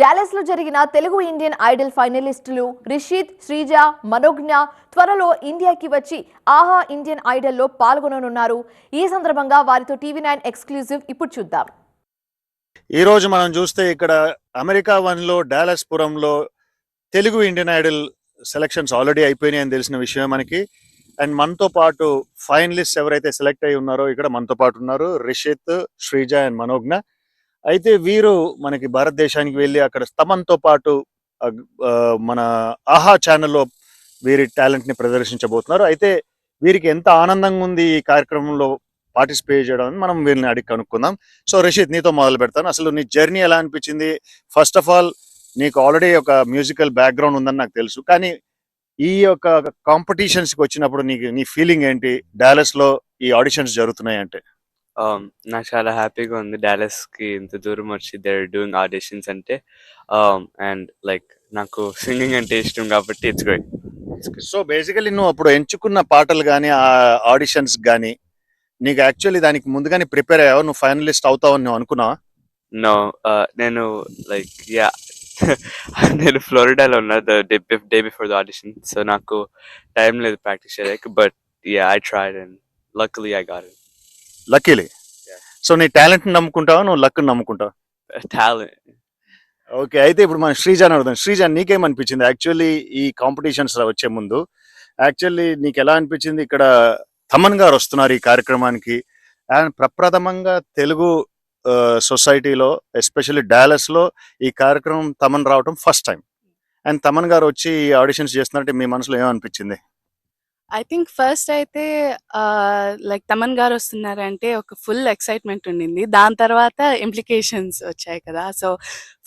డాలస్లో జరిగిన Telugu Indian Idol ఫైనలిస్టులు రిషిత్ శ్రీజ మనోజ్ఞ త్వరలో ఇండియాకి వచ్చి ఆహా ఇండియన్ ఐడల్లో పాల్గొననున్నారు. ఈ సందర్భంగా వారితో టీవీ నైన్ ఎక్స్క్లూజివ్ ఇప్పుడు చూద్దాం. ఈ రోజు మనం చూస్తే ఇక్కడ అమెరికా వన్లో Dallas పురంలో Telugu Indian Idol selections already అయిపోయినాయని తెలిసిన విషయం మనకి. అండ్ మనతో పాటు ఫైనలిస్ట్ ఎవరైతే సెలెక్ట్ అయి ఉన్నారో ఇక్కడ మనతో పాటు ఉన్నారు రిషిత్ శ్రీజ అండ్ మనోజ్ఞ. అయితే వీరు మనకి భారతదేశానికి వెళ్ళి అక్కడ స్తమంతో పాటు మన ఆహా ఛానల్లో వీరి టాలెంట్ని ప్రదర్శించబోతున్నారు. అయితే వీరికి ఎంత ఆనందంగా ఉంది ఈ కార్యక్రమంలో పార్టిసిపేట్ చేయడం మనం వీరిని అడిగి కనుక్కుందాం. సో రషీద్ నీతో మొదలు పెడతాను. అసలు నీ జర్నీ ఎలా అనిపించింది? ఫస్ట్ ఆఫ్ ఆల్ నీకు ఆల్రెడీ ఒక మ్యూజికల్ బ్యాక్గ్రౌండ్ ఉందని నాకు తెలుసు. కానీ ఈ యొక్క కాంపిటీషన్స్కి వచ్చినప్పుడు నీకు నీ ఫీలింగ్ ఏంటి? డాలస్లో ఈ ఆడిషన్స్ జరుగుతున్నాయి అంటే నాకు చాలా హ్యాపీగా ఉంది డాలస్కి ఇంత దూరం వచ్చి దేర్ డూయింగ్ ఆడిషన్స్ అంటే. అండ్ లైక్ నాకు సింగింగ్ అంటే ఇష్టం కాబట్టి ఇట్స్ గ్రేట్ సో బేసికలీ నువ్వు అప్పుడు ఎంచుకున్న పాటలు కానీ ఆ ఆడిషన్స్ కానీ నీకు యాక్చువల్లీ దానికి ముందుగానే ప్రిపేర్ అయ్యావు? నువ్వు ఫైనలిస్ట్ అవుతావని నువ్వు అనుకున్నావా? నో నేను లైక్ యా నేను ఫ్లోరిడాలో ఉన్నా the day day before the audition so నాకు టైం లేదు ప్రాక్టీస్ చేయడానికి but yeah I tried and luckily I got luckily. So నీ టాలెంట్ నమ్ముకుంటావా? నువ్వు లక్ నమ్ముకుంటావా? టాలెంట్. ఓకే అయితే ఇప్పుడు మనం శ్రీజాన్ అడుగుదాం. శ్రీజాన్ నీకేమనిపించింది యాక్చువల్లీ ఈ కాంపిటీషన్స్ వచ్చే ముందు. యాక్చువల్లీ నీకు ఎలా అనిపించింది? ఇక్కడ తమన్ గారు వస్తున్నారు ఈ కార్యక్రమానికి. అండ్ ప్రప్రథమంగా తెలుగు సొసైటీలో ఎస్పెషల్లీ డాలస్లో ఈ కార్యక్రమం తమన్ రావడం ఫస్ట్ టైం. అండ్ తమన్ గారు వచ్చి ఈ ఆడిషన్స్ చేస్తున్నారంటే మీ మనసులో ఏమనిపించింది? ఐ థింక్ ఫస్ట్ అయితే లైక్ తమన్ గారు వస్తున్నారంటే ఒక ఫుల్ ఎక్సైట్మెంట్ ఉండింది. దాని తర్వాత ఇంప్లికేషన్స్ వచ్చాయి కదా. సో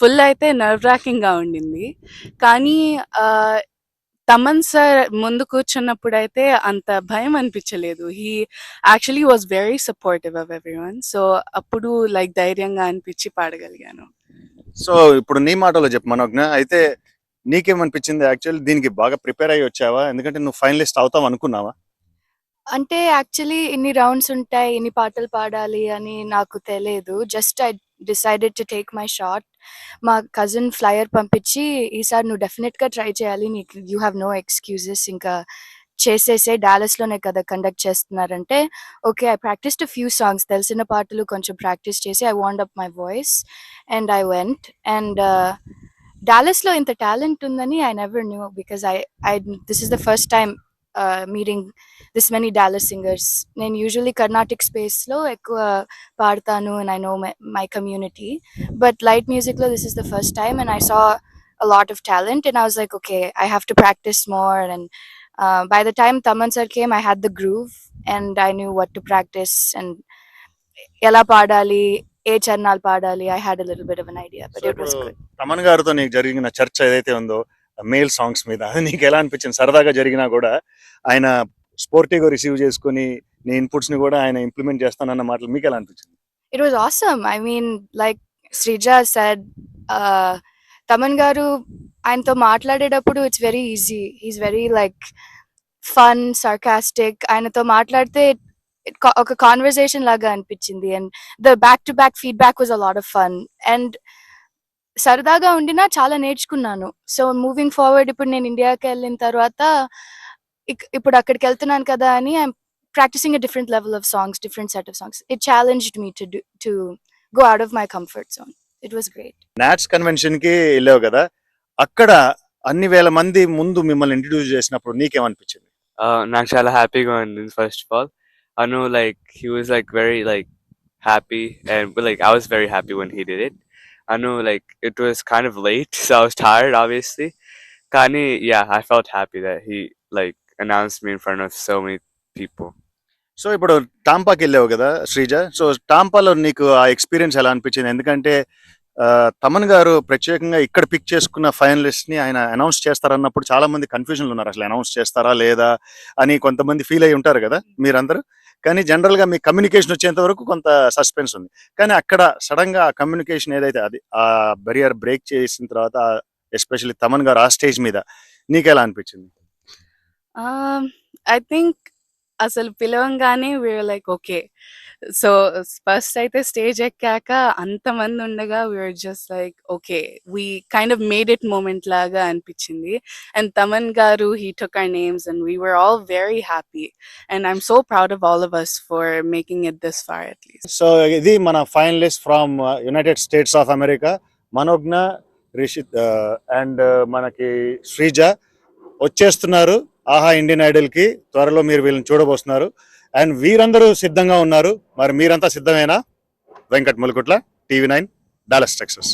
ఫుల్ అయితే నర్వ్గా ఉండింది. కానీ తమన్ సార్ ముందు కూర్చున్నప్పుడు అయితే అంత భయం అనిపించలేదు. He actually was very supportive of everyone so అప్పుడు లైక్ ధైర్యంగా అనిపించి పాడగలిగాను. సో ఇప్పుడు నీ మాటలో చెప్పు మనోజ్ఞ. అయితే నీకేమనిపించింది యాక్చువల్లీ దీనికి బాగా ప్రిపేర్ అయ్యి వచ్చావా? ఎందుకంటే నువ్వు ఫైనలిస్ట్ అవుతావు అనుకున్నావా? అంటే యాక్చువల్లీ ఇన్ని రౌండ్స్ ఉంటాయి ఇన్ని పాటలు పాడాలి అని నాకు తెలియదు. Just I decided to take my shot మా కజిన్ ఫ్లయర్ పంపించి ఈసారి నువ్వు డెఫినెట్గా ట్రై చేయాలి. నీకు యూ హ్యావ్ నో ఎక్స్క్యూజెస్ ఇంకా చేసేసే డాలస్లోనే కదా కండక్ట్ చేస్తున్నారంటే okay I practice to few songs తెలిసిన పాటలు కొంచెం ప్రాక్టీస్ చేసి I warmed up my voice and I went and డాలస్లో ఇంత టాలెంట్ ఉందని I never knew because I I this is the first time meeting this many Dallas singers నేను usually Carnatic స్పేస్లో ఎక్కువ పాడతాను and I know my community but light మ్యూజిక్లో this is the first time and I saw a lot of talent and I was like, okay, I have to practice more. And uh, by the time Taman sir came, I had the groove and I knew what to practice and ఎలా పాడాలి ఏ చరణాలు పాడాలి? I had little bit of an idea but it was good Thaman గారితో నీకు జరిగిన చర్చ ఏదైతే ఉందో మేల్ సాంగ్స్ మీద అది నీకు ఎలా అనిపించింది? సరదాగా జరిగినా కూడా ఆయన స్పోర్టివ్గా రిసీవ్ చేసుకుని నీ ఇన్పుట్స్ని కూడా ఆయన ఇంప్లిమెంట్ చేస్తానన్న మాటలు మీకు ఎలా అనిపించింది? It was awesome. I mean, like Srija said, uh, Thaman garu ఆయనతో మాట్లాడేటప్పుడు it's very easy he's very like fun sarcastic ఆయనతో మాట్లాడితే ఒక కాన్వర్సేషన్ లాగా అనిపించింది. And the back to back feedback was a lot of fun and సరదాగా ఉండినా చాలా నేర్చుకున్నాను. సో మూవింగ్ ఫార్వర్డ్ ఇప్పుడు నేను ఇండియాకి వెళ్ళిన తర్వాత ఇక్- ఇప్పుడు అక్కడికి వెళ్తున్నాను కదా అని I'm practicing a different level of songs different set of songs it challenged me to to go out of my comfort zone it was great NATS కన్వెన్షన్కి వెళ్ళావు కదా? అక్కడ అన్ని వేల మంది ముందు మిమ్మల్ని ఇంట్రడ్యూస్ చేసినప్పుడు నీకేమనిపించింది? నాకు చాలా హ్యాపీగా ఉంది first of all Anu like like very like very like happy like like was very very happy one he it. It Anu like it was kind of late, so I was tired obviously. కానీ yeah I felt happy that he like announced me in front of so many people. So ఇప్పుడు టాంపాకి వెళ్ళావు కదా Sreeja so టాంపాలో నీకు ఆ experience ఎలా అనిపించింది ఎందుకంటే ఆ, తమన్ గారు ప్రత్యేకంగా ఇక్కడ పిక్ చేసుకున్న ఫైనలిస్ట్ని ఆయన అనౌన్స్ చేస్తారన్నప్పుడు చాలా మంది కన్ఫ్యూజన్లు ఉన్నారు అసలు అనౌన్స్ చేస్తారా లేదా అని కొంతమంది ఫీల్ అయి ఉంటారు కదా మీరందరూ కానీ జనరల్గా మీ కమ్యూనికేషన్ వచ్చేంత వరకు కొంత సస్పెన్స్ ఉంది. కానీ అక్కడ సడన్గా ఆ కమ్యూనికేషన్ ఏదైతే అది ఆ బెరియర్ బ్రేక్ చేసిన తర్వాత ఎస్పెషల్లీ తమన్ గారు ఆ స్టేజ్ మీద నీకెలా అనిపించింది? ఐ థింక్ అసలు పిలవంగానే we're like okay so first అయితే స్టేజ్ ఎక్కాక అంతమంది ఉండగా we're just like okay we kind of made it moment లాగా అనిపించింది. And Thaman garu he took I names and we were all very happy and I'm so proud of all of us for making it this far at least so ఇది మన finalist from United States of America Manogna Rishith and మనకి శ్రీజ. వచ్చేస్తున్నారు. ఆహా Indian ఐడల్కి త్వరలో మీరు వీళ్ళని చూడబోస్తున్నారు. And వీరందరూ సిద్ధంగా ఉన్నారు. మరి మీరంతా సిద్ధమేనా? Venkat Mulukutla TV nine Dallas Texas.